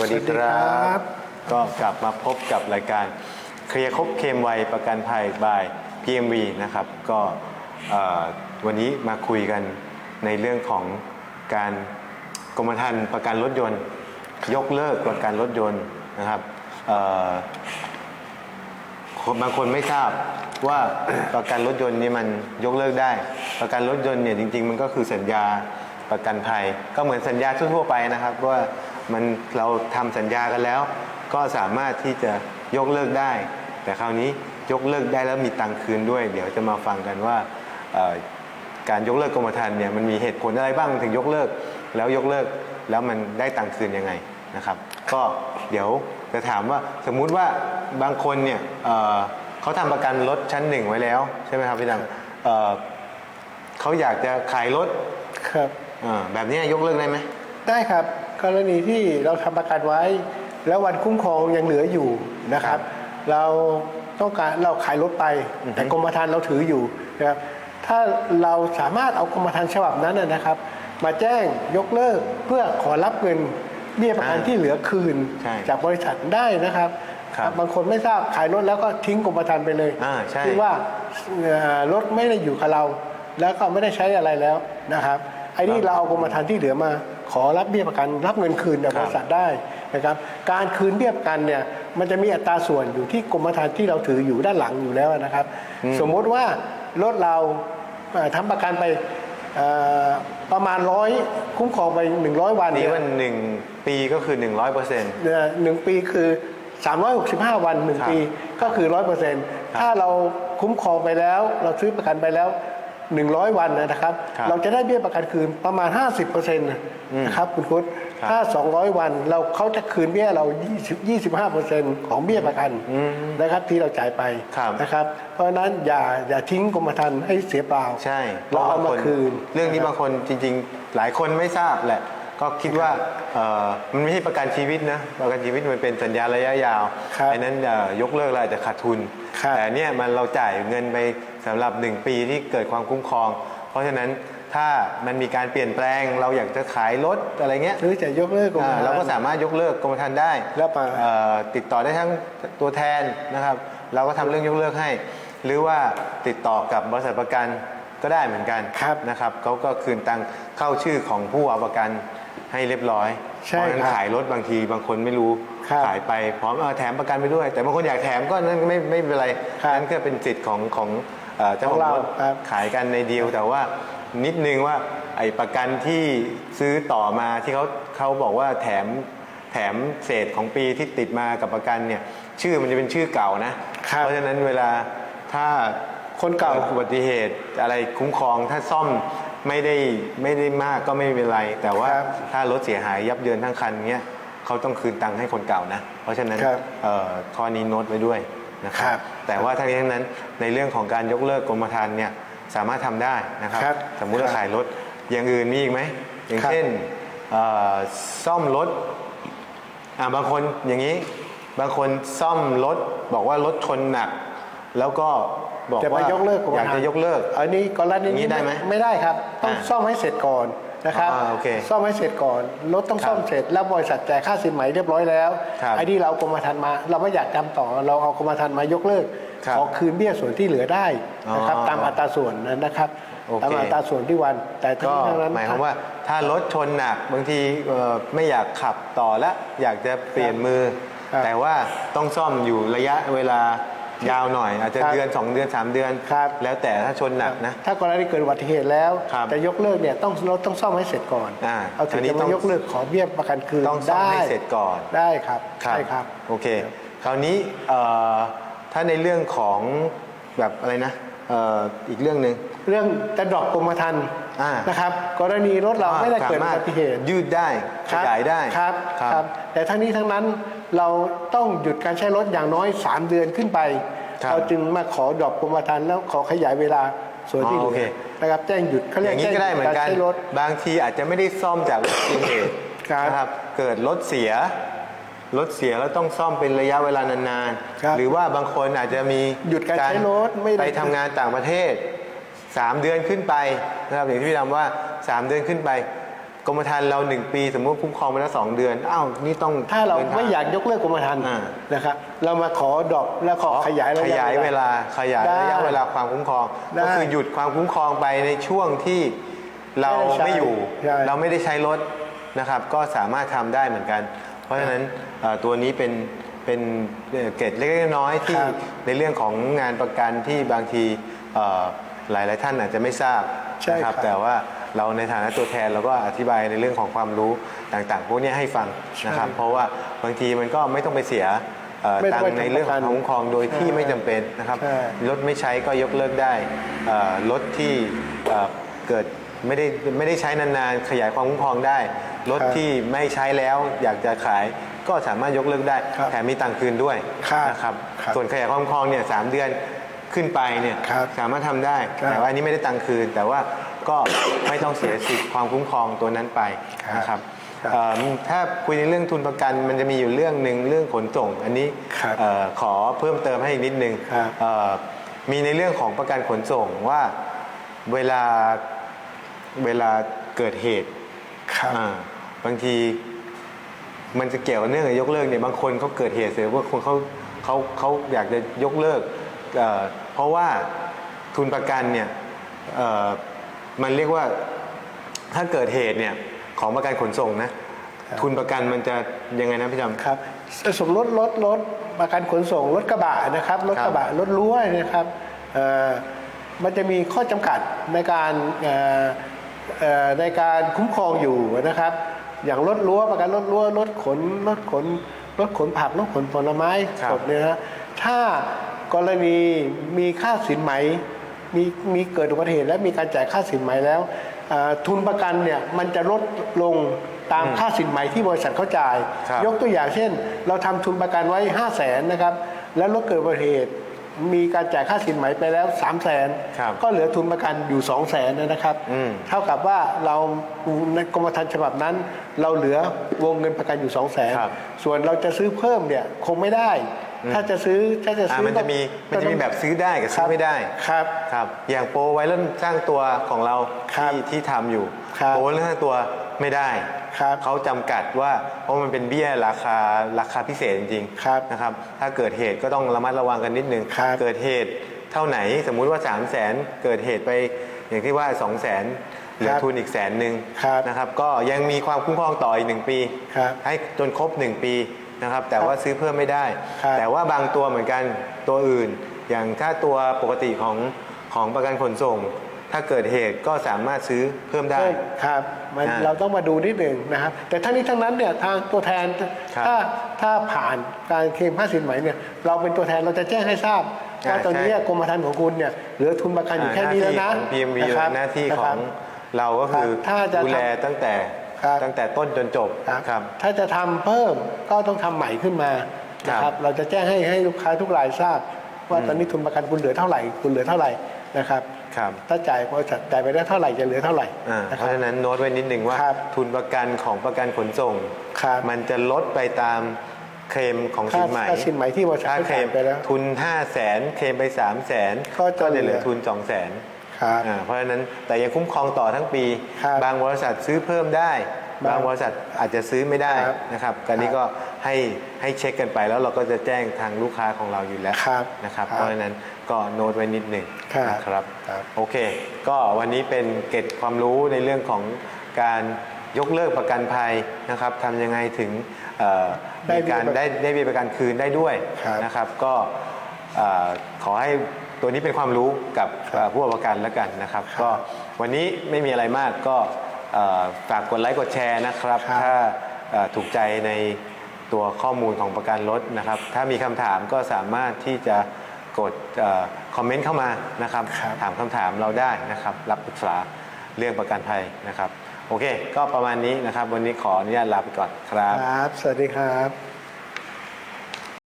วัสดีสวัสดีครับ ก็กลับมาพบกับรายการเคลียร์ครบเคมไวประกันภัยบาย PMV นะครับ ก็วันนี้มาคุยกันในเรื่องของการกรมธรรม์ประกันรถยนต์ ยกเลิกประกันรถยนต์นะครับบางคนไม่ทราบว่าประกันรถยนต์นี่มันยกเลิกได้ ประกันรถยนต์เนี่ยจริง ๆ มันก็คือสัญญาประกันภัยก็เหมือนสัญญาทั่วๆไปนะครับว่า มันเราทำสัญญากันแล้ว ก็สามารถที่จะยกเลิกได้ แต่คราวนี้ยกเลิกได้แล้วมีตังค์คืนด้วย เดี๋ยวจะมาฟังกันว่าเอ่อการยกเลิกกรมธรรม์เนี่ยมันมีเหตุผลอะไรบ้างถึงยกเลิก แล้วยกเลิกแล้วมันได้ตังค์คืนยังไงนะครับ ก็เดี๋ยวจะถามว่าสมมุติว่าบางคนเนี่ยเอ่อเขาทำประกันรถชั้นหนึ่งไว้แล้วใช่ไหมครับพี่ดำเอ่อเขาอยากจะขายรถครับเอ่อแบบนี้ยกเลิกได้ไหมได้ครับ กรณีที่เราทำประกันไว้ แล้ววันคุ้มครองยังเหลืออยู่นะครับ เราต้องการเราขายรถไป แต่กรมธรรม์เราถืออยู่นะครับถ้าเราสามารถเอากรมธรรม์ฉบับนั้นนะนะครับ มาแจ้งยกเลิกเพื่อขอรับเงินเบี้ยประกันอ่าที่เหลือคืนใช่จากบริษัทได้นะครับครับบางคนไม่ทราบขายรถแล้วก็ทิ้งกรมธรรม์ไปเลยอ่าใช่ที่ว่าเอ่อรถไม่ได้อยู่กับเรา แล้วก็ไม่ได้ใช้อะไรแล้วนะครับไอ้นี่เราเอากรมธรรม์ที่เหลือมา ขอรับเบี้ยประกันรับเงินคืนจากบริษัทได้นะครับการคืนเบี้ยประกันเนี่ยมันจะมีอัตราส่วนอยู่ที่กรมธรรม์ที่เราถืออยู่ด้านหลังอยู่แล้วนะครับ สมมุติว่ารถเราเอ่อทำประกันไปเอ่อประมาณร้อยคุ้มครองไป 100 วันนี่เนี่ยมันหนึ่งปีก็คือ 100เปอร์เซ็นต์เอ่อหนึ่งปีคือ 365 วันหนึ่งครับปีก็คือ 100%ถ้าเราคุ้มครองไปแล้ว เราซื้อประกันไปแล้ว 100 วันนะครับ ครับเราจะได้เบี้ยประกันคืนประมาณ 50%นะครับคุณคุดครับถ้า 200 วันเราเขาจะคืนเบี้ยเรา 20 25%ของเบี้ยประกันนะครับที่เราจ่ายไปครับนะครับ เพราะฉะนั้นอย่าอย่าทิ้งกรมธรรม์ให้เสียเปล่าใช่เราเอามาบงคืน เรื่องนี้บางคนจริง ๆ หลายคนไม่ทราบแหละ ก็คิดว่าเอ่อมันไม่ใช่ประกันชีวิตนะประกันชีวิตมันเป็นสัญญาระยะยาวครับไอ้นั้นเอ่อยกเลิกแล้วอาจจะขาดทุน ครับ แต่เนี่ยมันเราจ่ายเงินไปสำหรับ 1 ปีที่เกิดความคุ้มครอง เพราะฉะนั้นถ้ามันมีการเปลี่ยนแปลงเราอยากจะขายรถอะไรเงี้ย หรือจะยกเลิกกรมธรอ่ารม์ เราก็สามารถยกเลิกกรมธรรม์ได้แล้วมาเอ่อติดต่อได้ทั้งตัวแทนนะครับ เราก็ทำเรื่องยกเลิกให้ หรือว่าติดต่อกับบริษัทประกันก็ได้เหมือนกันครับนะครับเขาก็คืนตังเข้าชื่อของผู้เอาประกัน ให้เรียบร้อยใช่เพราะฉะนั้นครับขายรถบางทีบางคนไม่รู้ครับ ขายไปพร้อมเออแถมประกันไปด้วย แต่บางคนอยากแถมก็นั่นก็ไม่ไม่เป็นไรครับนั่นก็เป็นสิทธิ์ของของเอ่อเจ้าของของเรารถครับขายกันในดีลแต่ว่านิดนึงว่าไอ้ประกันที่ซื้อต่อมาที่เขาเขาบอกว่าแถมแถมเศษของปีที่ติดมากับประกันเนี่ยชื่อมันจะเป็นชื่อเก่านะ ครับ เพราะฉะนั้นเวลาถ้า คนเก่า อุบัติเหตุอะไรคุ้มครองถ้าซ่อม ไม่ได้ไม่ได้มากก็ไม่เป็นไร แต่ว่าครับถ้ารถเสียหายยับเยินทั้งคันเนี้ยเขาต้องคืนตังค์ให้คนเก่านะ เพราะฉะนั้นครับเอ่อข้อนี้โน้ตไว้ด้วยนะคครัรับ บ แต่ว่าทั้งนี้ทั้งนั้นในเรื่องของการยกเลิกกรมธรรม์เนี่ยสามารถทำได้นะครับ ครับสมมุติเราครับขายรถอย่างอื่นมีอีกไหมอย่างครับ เช่นเอ่อซ่อมรถอ่าบางคนอย่างนี้ บางคนซ่อมรถบอกว่ารถชนหนัก แล้วก็ บอกจะไปว่ายกเลิกรมอยากธรรจะม์ยกเลิก อันนี้กรณีอย่างนี้นี้ได้ไหมไม่ได้ครับ ต้องอ่าซ่อมให้เสร็จก่อนนะครับอ่าโอเคซ่อมให้เสร็จก่อนรถต้องครับซ่อมเสร็จแล้วบริษัทจ่ายค่าสินไหมเรียบร้อยแล้วครับไอ้ที่เรากรมธรรม์มา เราไม่อยากจำต่อเราเอากรมธรรม์มายกเลิกครับขอคืนเบี้ยส่วนที่เหลือได้นะครับอ๋อตามอัตราส่วนนั้นนะครับโอเค ตามอัตราส่วนที่วัน แต่ทั้งก็นี้ทั้งนั้น หมายความว่าถ้ารถชนหนักบางทีเอ่อไม่อยากขับต่อแล้วอยากจะเปลี่ยนมือ ครับแต่ว่าต้องซ่อมอยู่ระยะเวลา ยาวหน่อย อาจจะครับเดือน 2 เดือน 3 เดือน ครับ แล้วแต่ถ้าชนหนักนะ ถ้ากรณีเกิดอุบัติเหตุแล้วครับจะยกเลิกเนี่ยต้องรถต้องซ่อมให้เสร็จก่อนอ่าเอาถึอังนนี้จะต้มาอง ยกเลิกขอเบี้ยประกันคืนต้องซ่อมได้ให้เสร็จก่อน ได้ครับใช่ครับ โอเค คราวนี้เอ่อถ้าในเรื่องของแบบอะไรนะเอ่ออีกเรื่องหนึ่ง เรื่องจะดรอปกรมธรรม์อ่านะครับกรณีรถเราไม่ได้เกิดสาอุมารถบัติเหตุยืดได้ขยายได้ครับครับครับ แต่ทั้งนี้ทั้งนั้น เราต้องหยุดการใช้รถอย่างน้อย 3 เดือนขึ้นไปครับเราจึงมาขอดรอปกรมธรรม์แล้วขอขยายเวลาส่วนที่เหอ๋อลืโอเคอนะครับแจ้งหยุดเขาเรีอยกย่างนี้แจ้งก็ได้เหมือนกันใช้รถ บางทีอาจจะไม่ได้ซ่อมจากอุบัติเหตุครับนะครับเกิดรถเสียรถเสียแล้วต้องซ่อมเป็นระยะเวลานานครับๆ หรือว่าบางคนอาจจะมีหยุดการใช้รถไม่ได้ ไปทำงานต่างประเทศ 3 เดือนขึ้นไปนะครับอย่างที่พี่ดำว่า 3 เดือนขึ้นไป กรมธรรม์เราหนึ่งปี สมมติคุ้มครองไปแล้วสองเดือนอ้าวนี่ต้องถ้าเราดินทง ไม่อยากยกเลิกกรมธรรม์อ่า นะครับเรามาขอดรอปแล้วขอขยายระขยะ ยายเวลาขยายได้ระยะเวลาความคุ้มครอง ได้ก็คือหยุดความคุ้มครองไปในช่วงที่เราไม่ได้ใช้ไม่อยู่ ใช่ เราไม่ได้ใช้รถนะครับ ก็สามารถทำได้เหมือนกัน เพราะฉะนั้นเอ่อตัวนี้เป็นเป็นเอ่อเกร็ดเล็กๆน้อยๆที่ครับในเรื่องของงานประกันที่บางทีเอ่อหลายหลายๆท่านอาจจะไม่ทราบใช่นะคครัรับบแต่ว่า เราในฐานะตัวแทนเราก็อธิบายในเรื่องของความรู้ต่างๆ พวกนี้ให้ฟังนะครับ เพราะว่าบางทีมันก็ไม่ต้องไปเสียเอ่อไม่ต้ตัองงค์ไปในเรื่องของทำประกันความคุ้มครองโดยที่ไม่จำเป็นนะครับใช่รถไม่ใช้ก็ยกเลิกได้เอ่อรถที่เอ่อเกิดไม่ได้ไม่ได้ใช้นานๆขยายความคุ้มครองได้รถครับที่ไม่ใช้แล้วอยากจะขายก็สามารถยกเลิกได้ครับแถมมีตังค์คืนด้วยครับนะครับครับส่วนขยายความคุ้มครองเนี่ยสามเดือนขึ้นไปเนี่ยครับสามารถทำได้ครับแต่ว่าอันนี้ไม่ได้ตังค์คืน แต่ว่า ก็ไม่ต้องเสียสิทธิ์ความคุ้มครองตัวนั้นไปนะครับครับเอ่อถ้าคุยในเรื่องทุนประกันมันจะมีอยู่เรื่องหนึ่งเรื่องขนส่ง อันนี้ครับเอ่อขอเพิ่มเติมให้อีกนิดนึงครับเอ่อมีในเรื่องของประกันขนส่งว่าเวลาเวลาเกิดเหตุครับ อ่าบางทีมันจะเกี่ยวกับเรื่องกับยกเลิกเนี่ยบางคนเขาเกิดเหตุเสร็จว่าคนเขาเขาเขาอยากจะยกเลิกเอ่อเพราะว่าทุนประกันเนี่ยเอ่อ มันเรียกว่าถ้าเกิดเหตุเนี่ยของประกันขนส่งนะ ทุนประกันมันจะยังไงนะพี่จำครับสมรถรถรถประกันขนส่งรถกระบะนะครับรถกระบะรถรั้วนะครับเอ่อมันจะมีข้อจำกัดในการเอ่อเอ่อในการคุ้มครองอยู่นะครับ อย่างรถรั้วประกันรถรั้วรถขนรถขนรถขนผักรถขนผลไม้ครับสดเนี่ยนะถ้ากรณีมีค่าสินไหม มีมีเกิดอุบัติเหตุและมีการจ่ายค่าสินไหมแล้วเอ่อทุนประกันเนี่ยมันจะลดลงตามค่าสินไหมที่บริษัทเขาจ่ายครับยกตัวอย่างเช่น เราทำทุนประกันไว้5 0 0แสนนะครับแล้วรถเกิดอุบัติเหตุมีการจ่ายค่าสินไหมไปแล้ว 3 0 0แสนครับก็เหลือทุนประกันอยู่ 2 0 0แสนนะครับอืมเท่ากับว่าเราในกรมธรรม์ฉบับนั้น เราเหลือวงเงินประกันอยู่ 2 0 0แสนครับส่วนเราจะซื้อเพิ่มเนี่ยคงไม่ได้ ถ้าจะซื้อถ้าจะอ่าซื้อมันจะมีก็มันจะมีแบบซื้อได้กับซื้อไม่ได้ครับครับ อย่างโปรไวรัลสร้างตัวของเราครับที่ที่ทำอยู่ครับโปรไวรัลสร้างตัวไม่ได้ครับเขาจำกัดว่าเพราะมันเป็นเบี้ยราคาราคาพิเศษจริงครับๆนะครับถ้าเกิดเหตุก็ต้องระมัดระวังกันนิดนึงครับเกิดเหตุเท่าไหนสมมุติว่า3 0 0แสนเกิดเหตุไปอย่างที่ว่า 2 0 0แสนเหลือครับทุนอีกแสนหนึ่งครับนะครับก็ยังมีความคุ้มครองต่ออีกหนึ่งปีครับให้จนครบ 1 ปี นะครับ แต่ว่าซื้อเพิ่มไม่ได้ ครับแต่ว่าบางตัวเหมือนกันตัวอื่น อย่างถ้าตัวปกติของของประกันขนส่ง ถ้าเกิดเหตุก็สามารถซื้อเพิ่มได้เพิ่มครับมันอ่าเราต้องมาดูนิดหนึ่งนะครับ แต่ทั้งนี้ทั้งนั้นเนี่ยทางตัวแทนครับถ้าถ้าผ่านการเคลมค่าสินไหมเนี่ยเราเป็นตัวแทนเราจะแจ้งให้ทราบอ่าว่าตอนนี้ใช่ กรมธรรม์ของคุณเนี่ยเหลือทุนประกันอยู่แค่นี้แล้วนะหาที่ของ PMV ะครับ หน้าที่นะขคอรังบ เราก็คือถ้าจะดูแลทำตั้งแต่ ครับตั้งแต่ต้นจนจบครับครับถ้าจะทำเพิ่มก็ต้องทำใหม่ขึ้นมานะคครัรับบเราจะแจ้งให้ให้ลูกค้าทุกรายทราบ ว่าตอนนี้ทุนประกันคุณเหลือเท่าไหร่คุณเหลือเท่าไหร่นะครับครับถ้าจ่ายบริษัทจ่ายไปได้เท่าไหร่จะเหลือเท่าไหร่อ่านะเพครับราะฉะนั้นโน้ตไว้นิดนึงว่าครับทุนประกันของประกันขนส่งครับมันจะลดไปตามเคลมของค่าสินไหมค่าสินไหมที่บริษัทถ้าให้เคลจ่ายมไปแล้วทุน 5 0 0แสนเคลมไป 3 0 0แสนก็จะก็จะเหเหลืลืออทุน 2 0 0แสน ครับอ่าเพราะฉะนั้นแต่ยังคุ้มครองต่อทั้งปี ครับบางบริษัทซื้อเพิ่มได้ บางบางบริษัทอาจจะซื้อไม่ได้ครับนะครับการนี้ก็ให้ให้เช็คกันไปแล้วเราก็จะแจ้งทางลูกค้าของเราอยู่แล้วครับนะครับครับเพราะฉะนั้นก็โน้ตไว้นิดหนึ่งครับนะครับครับ โอเค ก็วันนี้เป็นเกร็ดความรู้ในเรื่องของการยกเลิกประกันภัยนะครับทำยังไงถึงเอ่อได้มีการเบี้ยประได้ได้เบี้ยประกันคืนได้ด้วยครับ นะครับ ก็เอ่อขอให้ ตัวนี้เป็นความรู้กับเอ่อผู้ประกันแล้วกันนะครับ ก็วันนี้ไม่มีอะไรมากก็เอ่อฝากกดไลค์กดแชร์นะครับครับถ้าเอ่อถูกใจในตัวข้อมูลของประกันรถนะครับ ถ้ามีคำถามก็สามารถที่จะกดคอมเมนต์เข้ามานะครับครับ ถามคำถามเราได้นะครับ รับปรึกษาเรื่องประกันภัยนะครับ โอเค ก็ประมาณนี้นะครับ วันนี้ขออนุญาตลาไปก่อนครับครับ สวัสดีครับ